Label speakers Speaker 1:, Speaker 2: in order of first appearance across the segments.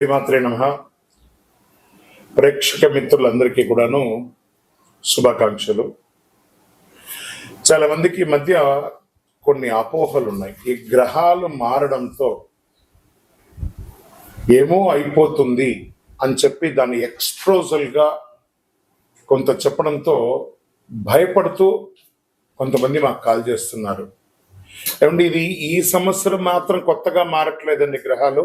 Speaker 1: శ్రీమాత్రే నమ. ప్రేక్షక మిత్రులందరికీ కూడాను శుభాకాంక్షలు. చాలా మందికి ఈ మధ్య కొన్ని అపోహలు ఉన్నాయి. ఈ గ్రహాలు మారడంతో ఏమో అయిపోతుంది అని చెప్పి దాన్ని ఎక్స్ప్రోజల్గా కొంత చెప్పడంతో భయపడుతూ కొంతమంది మాకు కాల్ చేస్తున్నారు. ఏమండి ఇది ఈ సంవత్సరం మాత్రం కొత్తగా మారట్లేదండి గ్రహాలు?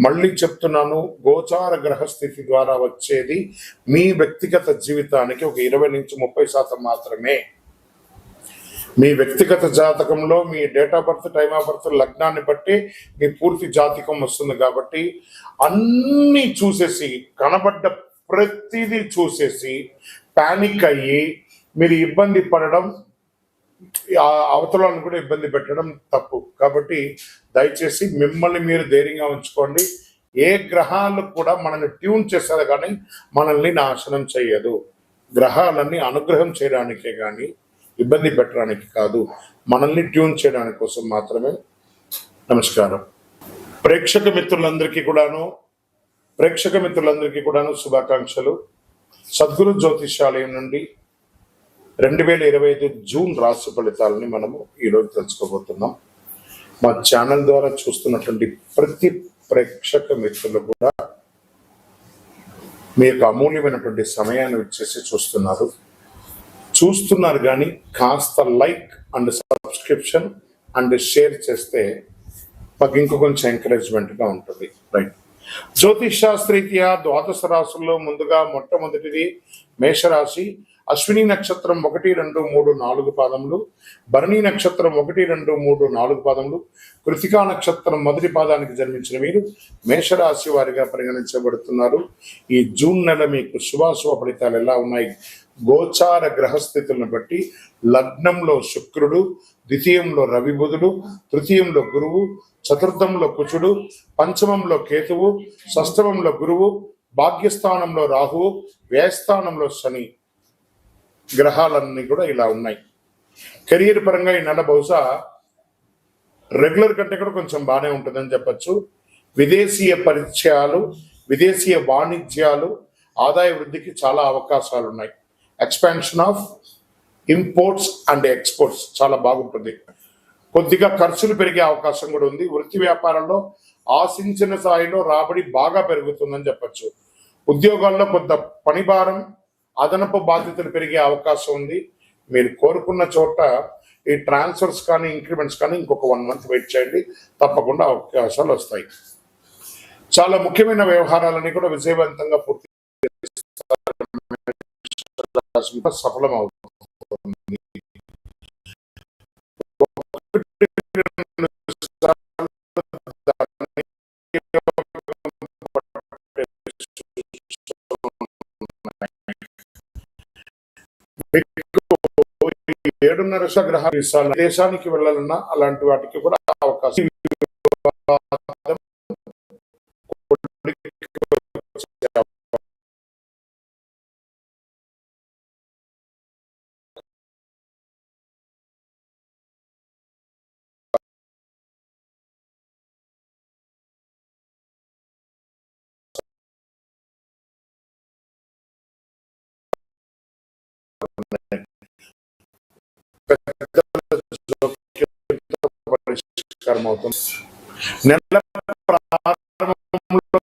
Speaker 1: మళ్ళీ చెప్తున్నాను గోచార గ్రహ స్థితి ద్వారా వచ్చేది మీ వ్యక్తిగత జీవితానికి ఒక ఇరవై నుంచి ముప్పై శాతం మాత్రమే. మీ వ్యక్తిగత జాతకంలో మీ date of birth time of birth లగ్నాన్ని బట్టి మీ పూర్తి జాతకం వస్తుంది కాబట్టి అన్నీ చూసేసి కనబడ్డ ప్రతిదీ చూసేసి పానిక్ అయ్యి మీరు ఇబ్బంది పడడం అవతలను కూడా ఇబ్బంది పెట్టడం తప్పు. కాబట్టి దయచేసి మిమ్మల్ని మీరు ధైర్యంగా ఉంచుకోండి. ఏ గ్రహాలు కూడా మనల్ని ట్యూన్ చేస్తారు కానీ మనల్ని నాశనం చేయదు. గ్రహాలన్నీ అనుగ్రహం చేయడానికే కానీ ఇబ్బంది పెట్టడానికి కాదు. మనల్ని ట్యూన్ చేయడానికి కోసం మాత్రమే. నమస్కారం. ప్రేక్షక మిత్రులందరికీ కూడాను ప్రేక్షక మిత్రులందరికీ కూడాను శుభాకాంక్షలు. సద్గురు జ్యోతిషాలయం నుండి రెండు వేల ఇరవై ఐదు జూన్ రాశి ఫలితాలని మనము ఈరోజు తెలుసుకోబోతున్నాం. మా ఛానల్ ద్వారా చూస్తున్నటువంటి ప్రతి ప్రేక్షక మిత్రులు కూడా మీ యొక్క అమూల్యమైనటువంటి సమయాన్ని వచ్చేసి చూస్తున్నారు. చూస్తున్నారు కానీ కాస్త like and subscription and share చేస్తే మాకు ఇంకో కొంచెం ఎంకరేజ్మెంట్గా ఉంటుంది. రైట్. జ్యోతిష్ శాస్త్రీత్యా ద్వాదశ రాశుల్లో ముందుగా మొట్టమొదటిది మేషరాశి. అశ్విని నక్షత్రం ఒకటి రెండు మూడు నాలుగు పాదములు భరణి నక్షత్రం ఒకటి రెండు మూడు నాలుగు పాదములు కృతికా నక్షత్రం మొదటి పాదానికి జన్మించిన మీరు మేషరాశి వారిగా పరిగణించబడుతున్నారు. ఈ జూన్ నెల మీకు శుభాశుభ ఫలితాలు ఎలా ఉన్నాయి? గోచార గ్రహస్థితులను బట్టి లగ్నంలో శుక్రుడు ద్వితీయంలో రవి బుధుడు తృతీయంలో గురువు చతుర్థంలో కుచుడు పంచమంలో కేతువు షష్టమంలో గురువు భాగ్యస్థానంలో రాహువు వ్యయస్థానంలో శని. గ్రహాలన్నీ కూడా ఇలా ఉన్నాయి. కెరియర్ పరంగా ఈ నెల బహుశా రెగ్యులర్ కంటే కూడా కొంచెం బాగానే ఉంటుందని చెప్పచ్చు. విదేశీయ పరిచయాలు విదేశీయ వాణిజ్యాలు ఆదాయ వృద్ధికి చాలా అవకాశాలు ఉన్నాయి. Expansion of imports and exports చాలా బాగుంటుంది. కొద్దిగా ఖర్చులు పెరిగే అవకాశం కూడా ఉంది. వృత్తి వ్యాపారంలో ఆశించిన స్థాయిలో రాబడి బాగా పెరుగుతుందని చెప్పచ్చు. ఉద్యోగాల్లో కొంత పని భారం అదనపు బాధ్యతలు పెరిగే అవకాశం ఉంది. మీరు కోరుకున్న చోట ఈ ట్రాన్స్ఫర్స్ కానీ ఇంక్రిమెంట్స్ కానీ ఇంకొక వన్ మంత్ వెయిట్ చేయండి. తప్పకుండా అవకాశాలు వస్తాయి. చాలా ముఖ్యమైన వ్యవహారాలన్నీ కూడా విజయవంతంగా పూర్తి చేస్తారు. ఏడున్నర గ్రహ దేశాలు దేశానికి వెళ్ళాలన్నా అలాంటి వాటికి కూడా అవకాశం పరిష్కారం అవుతుంది. నెల ప్రారంభంలో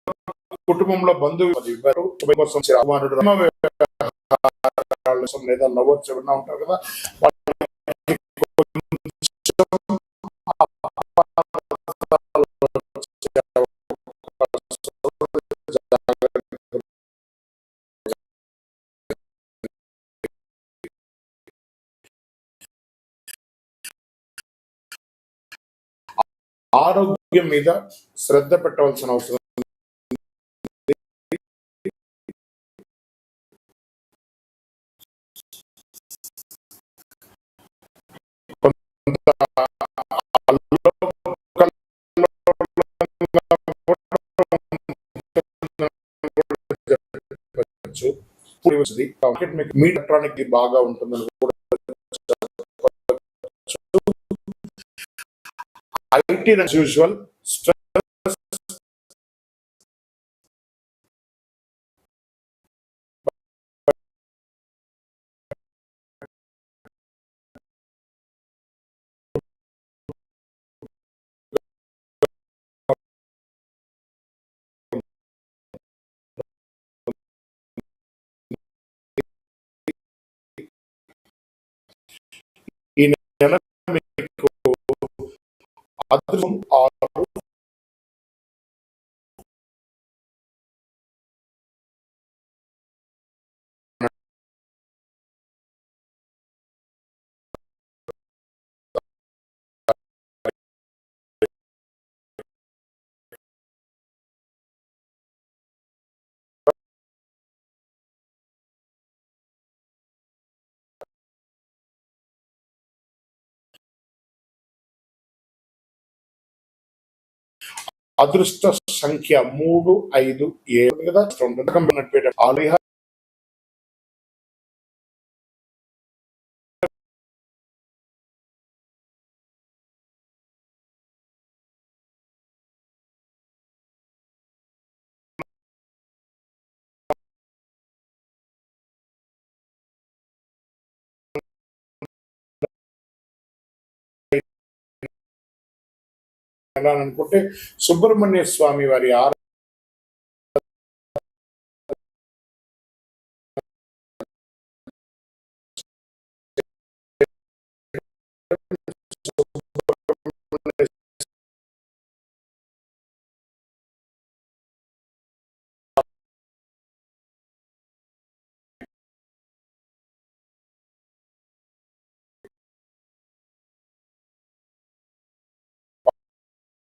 Speaker 1: కుటుంబంలో బంధువు కోసం లేదా లవర్స్ ఎవరైనా ఉంటారు కదా ఆరోగ్యం మీద శ్రద్ధ పెట్టవలసిన అవసరం మీకు మీ ఎలక్ట్రానిక్ బాగా ఉంటుందని I did as usual, అదృష్టం అదృష్ట సంఖ్య మూడు ఐదు ఏడు కదా ఉంటుంది కంపెనీ పేట ఆలిహ వెళ్ళాలనుకుంటే సుబ్రహ్మణ్య స్వామి వారి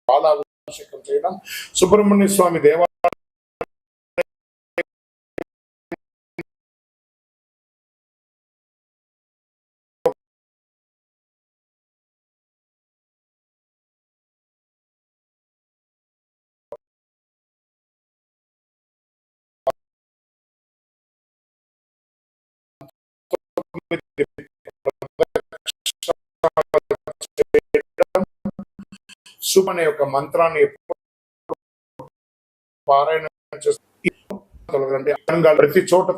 Speaker 1: పాలాభిషేకం చేయడం సుబ్రహ్మణ్య స్వామి దేవాలయం శుభ అనే ఒక మంత్రాన్ని పారాయణ చేస్తూ ప్రతి చోట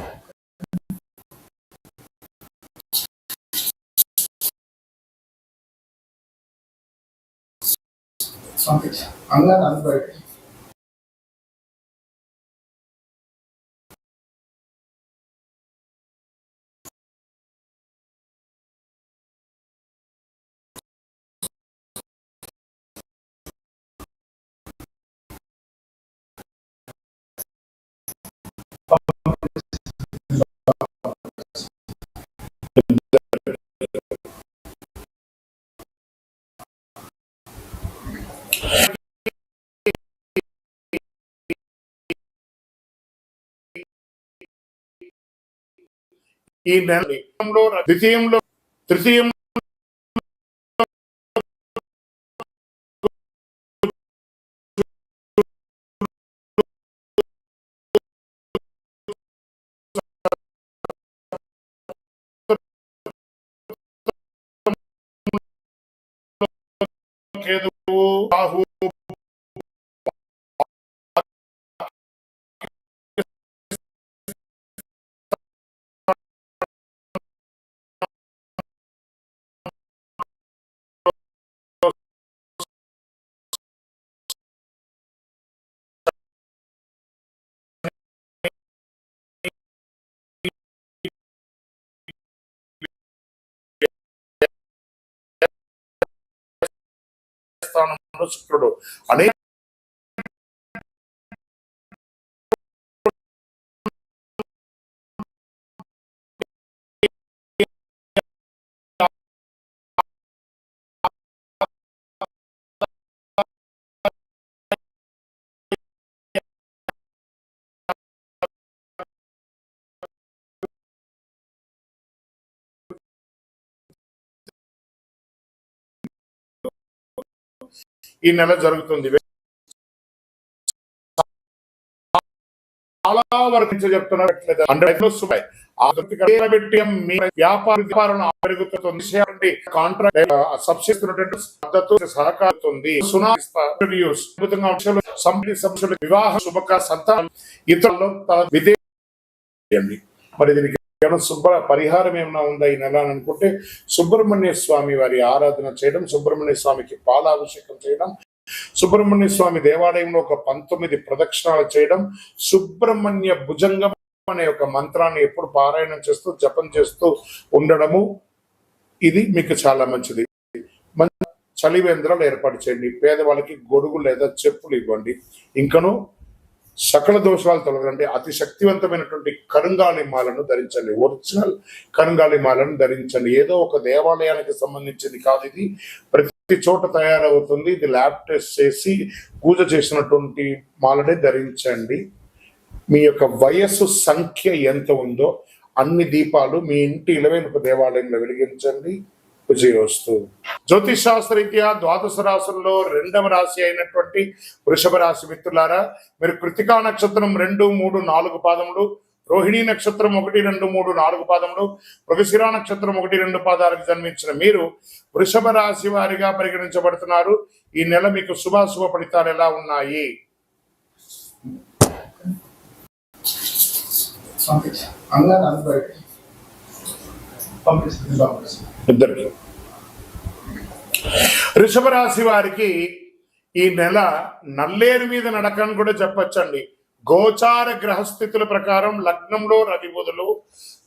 Speaker 2: சமைச்சேன் அண்ணன் நண்பர்கள்.
Speaker 1: ఈ నెలలో ద్వితీయంలో తృతీయం కేతువు రాహు స్థానంలో శుక్రుడు ఈ నెల జరుగుతుంది. చాలా వరకు చెప్తున్నారు పెరుగుతుంది. కాంట్రాక్ట్ సబ్సిస్తున్నటువంటి మద్దతు సహకారుతుంది అంశాలు వివాహ శుభక సంతానం ఇతరులు విధేయండి మరి దీనికి ఏమైనా శుభ్ర పరిహారం ఏమైనా ఉందా ఈ నెల అని అనుకుంటే సుబ్రహ్మణ్య స్వామి వారి ఆరాధన చేయడం సుబ్రహ్మణ్య స్వామికి పాలాభిషేకం చేయడం సుబ్రహ్మణ్య స్వామి దేవాలయంలో ఒక పంతొమ్మిది ప్రదక్షిణాలు చేయడం సుబ్రహ్మణ్య భుజంగం అనే ఒక మంత్రాన్ని ఎప్పుడు పారాయణం చేస్తూ జపం చేస్తూ ఉండడము. ఇది మీకు చాలా మంచిది. చలివేంద్రాలు ఏర్పాటు చేయండి. పేదవాళ్ళకి గొడుగు లేదా చెప్పులు ఇవ్వండి. ఇంకను సకల దోషాలు తొలగండి. అతి శక్తివంతమైనటువంటి కరుంగాలి మాలను ధరించండి. ఒరిజినల్ కనుగాలి మాలను ధరించండి. ఏదో ఒక దేవాలయానికి సంబంధించింది కాదు ఇది. ప్రతి చోట తయారవుతుంది. ఇది ల్యాబ్ టెస్ట్ చేసి పూజ చేసినటువంటి మాలనే ధరించండి. మీ యొక్క వయస్సు సంఖ్య ఎంత ఉందో అన్ని దీపాలు మీ ఇంటి ఇలవేలుపు దేవాలయంలో వెలిగించండి. విజయోస్తు. జ్యోతిష్ శాస్త్రరీత్యా ద్వాదశ రాశుల్లో రెండవ రాశి అయినటువంటి వృషభ రాశి మిత్రులారా మీరు కృతికా నక్షత్రం రెండు మూడు నాలుగు పాదములు రోహిణీ నక్షత్రం ఒకటి రెండు మూడు నాలుగు పాదములు మృగశిరా నక్షత్రం ఒకటి రెండు పాదాలకు జన్మించిన మీరు వృషభ రాశి వారిగా పరిగణించబడుతున్నారు. ఈ నెల మీకు శుభాశుభ ఫలితాలు ఎలా ఉన్నాయి?
Speaker 2: పంపించా
Speaker 1: ఇద్దరికి. వృషభ రాశి వారికి ఈ నెల నల్లేరు మీద నడకని కూడా చెప్పచ్చండి. గోచార గ్రహస్థితుల ప్రకారం లగ్నంలో రవి బుధులు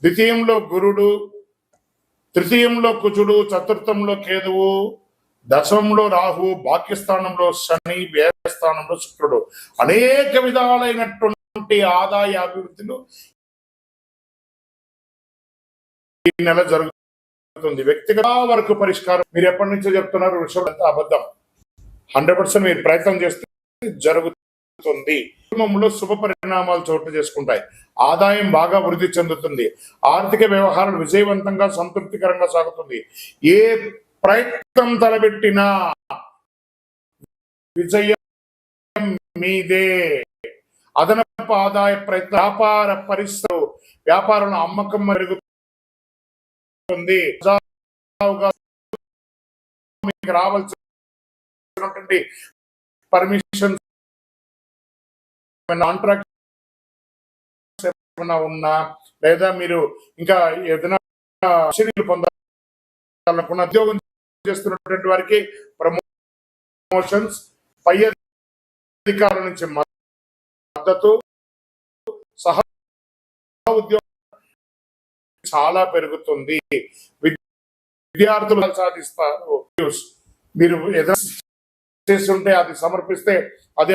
Speaker 1: ద్వితీయంలో గురుడు తృతీయంలో కుజుడు చతుర్థంలో కేతువు దశమంలో రాహు భాగ్యస్థానంలో శని వ్యయస్థానంలో శుక్రుడు. అనేక విధాలైనటువంటి ఆదాయ అభివృద్ధులు ఈ నెల జరుగుతుంది. వ్యక్తిగత వరకు పరిష్కారం మీరు ఎప్పటి నుంచో చెప్తున్నారు వృషభ అబద్ధం. హండ్రెడ్ పర్సెంట్ మీరు ప్రయత్నం చేస్తే జరుగుతుంది కుటుంబంలో శుభ పరిణామాలు చోటు చేసుకుంటాయి. ఆదాయం బాగా వృద్ధి చెందుతుంది. ఆర్థిక వ్యవహారాలు విజయవంతంగా సంతృప్తికరంగా సాగుతుంది. ఏ ప్రయత్నం తలబెట్టినా విజయం మీదే. అదనపు ఆదాయ ప్రయత్న వ్యాపార పరిస్థితులు వ్యాపారంలో అమ్మకం మెరుగుతుంది రావాల్సినటువంటి పర్మిషన్ కాంట్రాక్ట్ ఏమైనా ఉన్నా లేదా మీరు ఇంకా ఏదైనా ఆశ్చర్యాలు పొందాలనుకున్న ఉద్యోగం చేస్తున్నటువంటి వారికి ప్రమోషన్స్ పై అధికారుల నుంచి మద్దతు సహ ఉద్యోగం చాలా పెరుగుతుంది. విద్యార్థులు సాధిస్తారు. మీరు ఏదైనా చేస్తుంటే అది సమర్పిస్తే అది